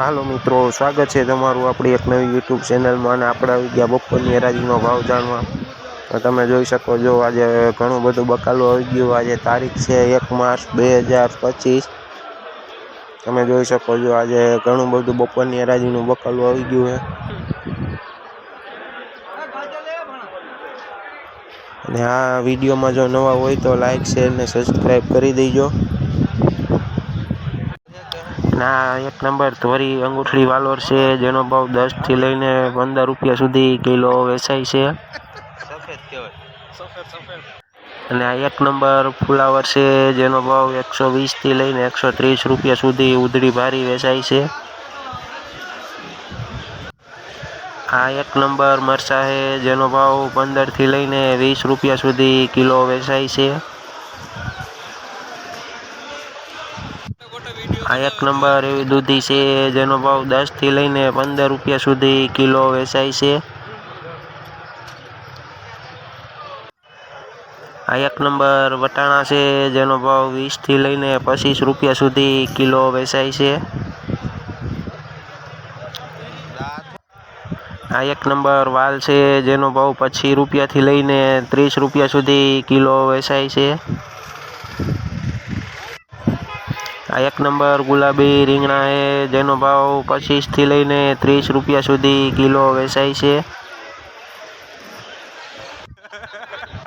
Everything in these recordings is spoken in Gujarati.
હાલો મિત્રો, સ્વાગત છે તમારું આપણી એક નવી યુટ્યુબ ચેનલમાં અને આપણે આવી ગયા બપોરની હરાજીનો ભાવ જાણવા. તમે જોઈ શકો છો, આજે ઘણું બધું બકાલું આવી ગયું. આજે તારીખ છે એક માર્ચ બે હજાર પચીસ. તમે જોઈ શકો છો, આજે ઘણું બધું બપોરની હરાજીનું બકાલું આવી ગયું છે. અને આ વિડીયોમાં જો નવા હોય તો લાઈક શેર ને સબસ્ક્રાઈબ કરી દેજો. ના એક નંબર ધોરી અંગૂઠડી વાલોર છે જેનો ભાવ દસથી લઈને પંદર રૂપિયા સુધી કિલો વેચાય છે. અને આ એક નંબર ફુલાવર છે જેનો ભાવ એકસો વીસથી લઈને એકસો ત્રીસ રૂપિયા સુધી ઉધડી ભારી વેચાય છે. આ એક નંબર મરસા છે જેનો ભાવ પંદરથી લઈને વીસ રૂપિયા સુધી કિલો વેચાય છે. આ એક નંબર એવી દૂધી છે જેનો ભાવ દસથી લઈને પંદર રૂપિયા સુધી કિલો વેચાય છે. આ એક નંબર વટાણા છે જેનો ભાવ વીસથી લઈને પચીસ રૂપિયા સુધી કિલો વેચાય છે. આ એક નંબર વાલ છે જેનો ભાવ પચીસ રૂપિયાથી લઈને ત્રીસ રૂપિયા સુધી કિલો વેચાય છે. આ એક નંબર ગુલાબી રીંગણા છે જેનો ભાવ પચીસથી લઈને ત્રીસ રૂપિયા સુધી કિલો વેચાય છે.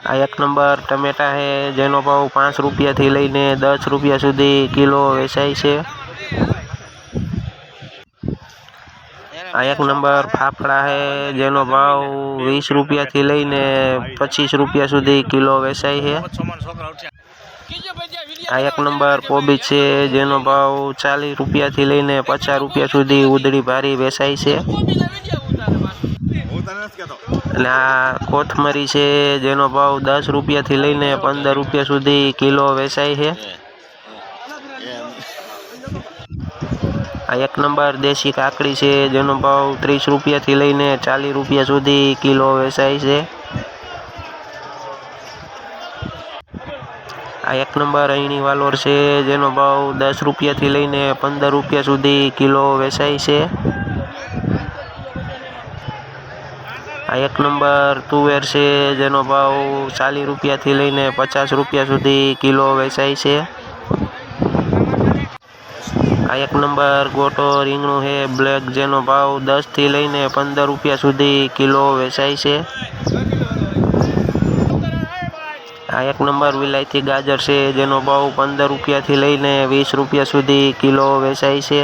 આ એક નંબર ટમેટા છે જેનો ભાવ પાંચ રૂપિયાથી લઈને દસ રૂપિયા સુધી કિલો વેચાય છે. આ એક નંબર ફાફડા છે જેનો ભાવ વીસ રૂપિયાથી લઈને પચીસ રૂપિયા સુધી કિલો વેચાય છે. આ એક નંબર કોબી છે, જેનો ભાવ ચાલીસ રૂપિયાથી લઈને પચાસ રૂપિયા સુધી ઉદડી ભારી વેચાય છે. અને આ કોથમરી છે, જેનો ભાવ દસ રૂપિયાથી લઈને પંદર રૂપિયા સુધી કિલો વેચાય છે. આ એક નંબર દેશી કાકડી છે, જેનો ભાવ ત્રીસ રૂપિયાથી લઈને ચાલીસ રૂપિયા સુધી કિલો વેચાય છે. આ એક નંબર અહીંની વાલોર છે, જેનો ભાવ દસ રૂપિયાથી લઈને પંદર રૂપિયા સુધી કિલો વેચાય છે. આ એક નંબર તુવેર છે, જેનો ભાવ ચાલીસ રૂપિયાથી લઈને પચાસ રૂપિયા સુધી કિલો વેચાય છે. આ એક નંબર ગોટો રીંગણું છે, બ્લેક, જેનો ભાવ દસથી લઈને પંદર રૂપિયા સુધી કિલો વેચાય છે. આ એક નંબર વિલાયતી ગાજર છે, જેનો ભાવ પંદર રૂપિયાથી લઈને વીસ રૂપિયા સુધી કિલો વેચાય છે.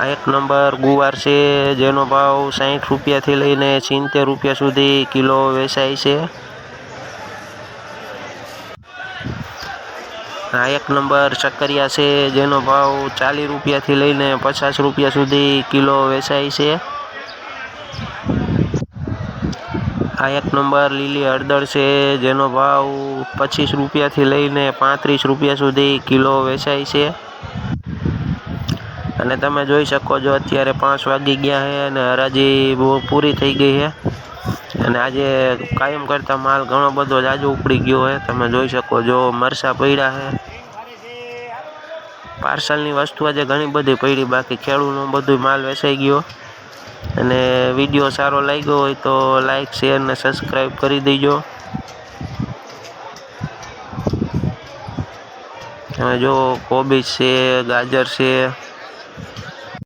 આ એક નંબર ગુવાર છે, જેનો ભાવ સાઠ રૂપિયાથી લઈને સિત્તેર રૂપિયા સુધી કિલો વેચાય છે. આ એક નંબર ચક્કરિયા છે, જેનો ભાવ ચાલીસ રૂપિયાથી લઈને પચાસ રૂપિયા સુધી કિલો વેચાય છે. આ એક નંબર લીલી હળદર છે, જેનો ભાવ પચીસ રૂપિયાથી લઈને પાંત્રીસ રૂપિયા સુધી કિલો વેચાય છે. અને તમે જોઈ શકો છો, અત્યારે પાંચ વાગી ગયા છે અને હરાજી બહુ પૂરી થઈ ગઈ છે. અને આજે કાયમ કરતાં માલ ઘણો બધો જાજો ઉપડી ગયો છે. તમે જોઈ શકો છો મરસા પડ્યા છે. પાર્સલની વસ્તુ આજે ઘણી બધી પડી બાકી ખેડૂતનો બધું માલ વેચાઈ ગયો. અને વીડિયો સારો લાગ્યો હોય તો લાઈક શેર અને સબસ્ક્રાઈબ કરી દેજો. જો કોબીજ છે, ગાજર છે